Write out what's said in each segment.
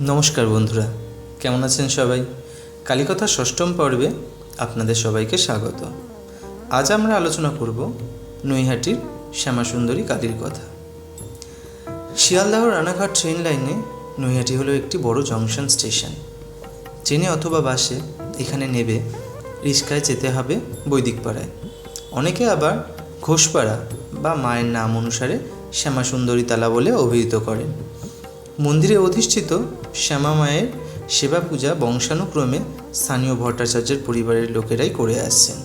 নমস্কার বন্ধুরা, কেমন আছেন সবাই? কালীকথা ষষ্ঠম পর্বে আপনাদের সবাইকে স্বাগত। আজ আমরা আলোচনা করব নৈহাটির শ্যামাসুন্দরী কালীর কথা। শিয়ালদাহ রানাঘাট ট্রেন লাইনে নৈহাটি হলো একটি বড় জংশন স্টেশন ট্রেনে অথবা বাসে এখানে নেবে রিস্কায় যেতে হবে বৈদিকপাড়ায়। অনেকে আবার ঘোষপাড়া বা মায়ের নাম অনুসারে শ্যামাসুন্দরী তালা বলে অভিহিত করেন। মন্দিরে অধিষ্ঠিত শ্যামা মায়ের সেবা পূজা বংশানুক্রমে স্থানীয় ভট্টাচার্যের পরিবারের লোকেরাই করে আসছেন।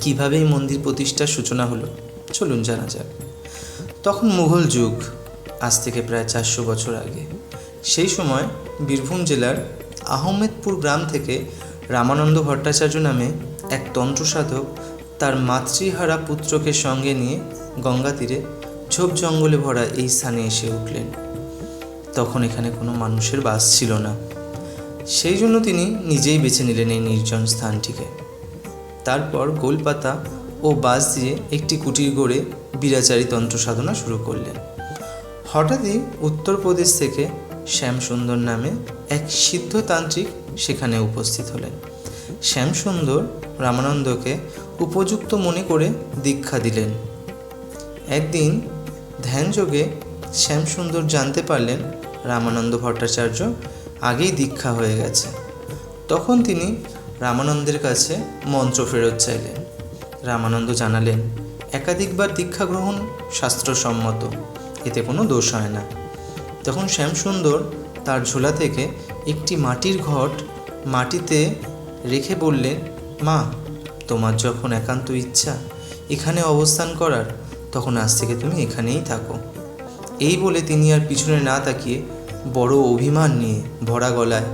কীভাবে এই মন্দির প্রতিষ্ঠার সূচনা হলো, চলুন জানা যাক। তখন মুঘল যুগ, আজ থেকে প্রায় চারশো বছর আগে। সেই সময় বীরভূম জেলার আহমেদপুর গ্রাম থেকে রামানন্দ ভট্টাচার্য নামে এক তন্ত্রসাধক তার মাতৃহারা পুত্রকে সঙ্গে নিয়ে গঙ্গা তীরে ঝোপ জঙ্গলে ভরা এই স্থানে এসে উঠলেন। তখন এখানে কোনো মানুষের বাস ছিল না। সেই জন্য তিনি নিজেই বেছে নিলেন এই নির্জন স্থানটিকে। তারপর গোলপাতা ও বাস দিয়ে একটি কুটির গড়ে বিরাচারী তন্ত্র সাধনা শুরু করলেন। হঠাৎই উত্তরপ্রদেশ থেকে শ্যামসুন্দর নামে এক সিদ্ধতান্ত্রিক সেখানে উপস্থিত হলেন। শ্যামসুন্দর রামানন্দকে উপযুক্ত মনে করে দীক্ষা দিলেন। একদিন ধ্যানযোগে শ্যামসুন্দর জানতে পারলেন রামানন্দ ভট্টাচার্য আগেই দীক্ষা হয়ে গেছে। তখন তিনি রামানন্দের কাছে মন্ত্র ফেরত চাইলেন। রামানন্দ জানালেন, একাধিকবার দীক্ষা গ্রহণ শাস্ত্রসম্মত, এতে কোনো দোষ হয় না। তখন শ্যামসুন্দর তার ঝোলা থেকে একটি মাটির ঘট মাটিতে রেখে বললেন, মা, তোমার যখন একান্ত ইচ্ছা এখানে অবস্থান করার, তখন আজ থেকে তুমি এখানেই থাকো। এই বলে তিনি আর পিছনে না তাকিয়ে বড় অভিমান নিয়ে ভরা গলায়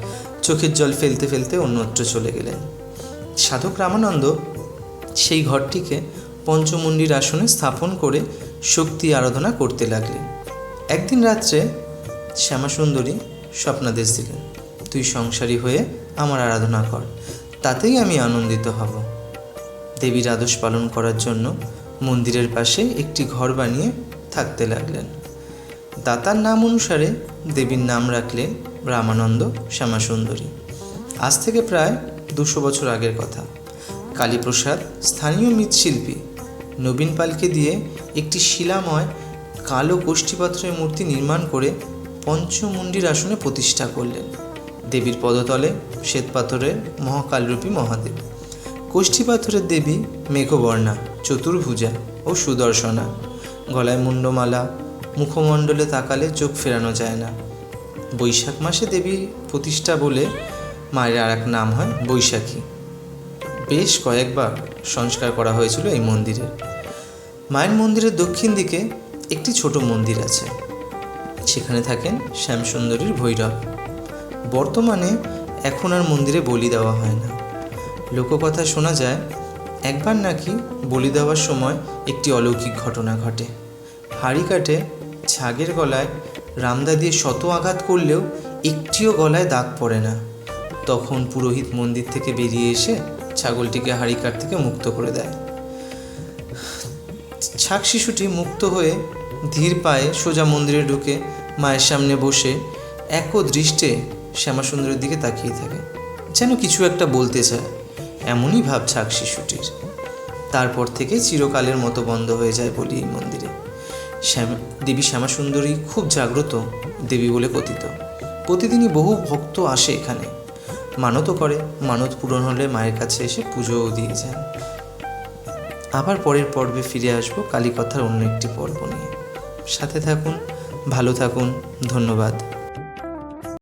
চোখের জল ফেলতে ফেলতে অন্যত্র চলে গেলেন। সাধক রামানন্দ সেই ঘরটিকে পঞ্চমুণ্ডির আসনে স্থাপন করে শক্তি আরাধনা করতে লাগলেন। একদিন রাত্রে শ্যামাসুন্দরী স্বপ্নাদেশ দিলেন, তুই সংসারী হয়ে আমার আরাধনা কর, তাতেই আমি আনন্দিত হব। দেবীর আদর্শ পালন করার জন্য মন্দিরের পাশে একটি ঘর বানিয়ে থাকতে লাগলেন। দাতার নাম অনুসারে দেবীর নাম রাখলে রামানন্দ শ্যামাসুন্দরী। আজ থেকে প্রায় দুশো বছর আগের কথা। কালীপ্রসাদ স্থানীয় মৃৎশিল্পী নবীন পালকে দিয়ে একটি শিলাময় কালো কোষ্ঠীপাথরের মূর্তি নির্মাণ করে পঞ্চমুণ্ডির আসনে প্রতিষ্ঠা করলেন। দেবীর পদতলে শ্বেতপাথরের মহাকালরূপী মহাদেব। কোষ্ঠী পাথরের দেবী মেঘবর্ণা, চতুর্ভুজা ও সুদর্শনা। গলায় মুন্ডমালা মুখমণ্ডলে তাকালে চোখ ফেরানো যায় না। বৈশাখ মাসে দেবী প্রতিষ্ঠা বলে মায়ের আর এক নাম হয় বৈশাখী। বেশ কয়েকবার সংস্কার করা হয়েছিল এই মন্দিরে। মায়ের মন্দিরের দক্ষিণ দিকে একটি ছোট মন্দির আছে। সেখানে থাকেন শ্যামসুন্দরীর ভৈরব। বর্তমানে এখন আর মন্দিরে বলি দেওয়া হয় না। লোককথা শোনা যায়, একবার নাকি বলি দেওয়ার সময় একটি অলৌকিক ঘটনা ঘটে। হাড়ি কাটে ছাগের গলায় রামদা দিয়ে শত আঘাত করলেও একটিও গলায় দাগ পড়ে না। তখন পুরোহিত মন্দির থেকে বেরিয়ে এসে ছাগলটিকে হাড়ি কাঠ থেকে মুক্ত করে দেয়। ছাগ শিশুটি মুক্ত হয়ে ধীর পায়ে সোজা মন্দিরে ঢুকে মায়ের সামনে বসে এক দৃষ্টে শ্যামাসুন্দরের দিকে তাকিয়ে থাকে। যেন কিছু একটা বলতে চায়, এমনই ভাব ছাগ শিশুটির। তারপর থেকে চিরকালের মতো বন্ধ হয়ে যায় বলি এই মন্দিরে। শ্যাম, দেবী শ্যামাসুন্দরী খুব জাগ্রত দেবী বলে কথিত। প্রতিদিনই বহু ভক্ত আসে এখানে। মানতও করে, মানত পূরণ হলে মায়ের কাছে এসে পুজোও দিয়ে যান। আবার পরের পর্বে ফিরে আসব কালীকথার অন্য একটি পর্ব নিয়ে। সাথে থাকুন, ভালো থাকুন, ধন্যবাদ।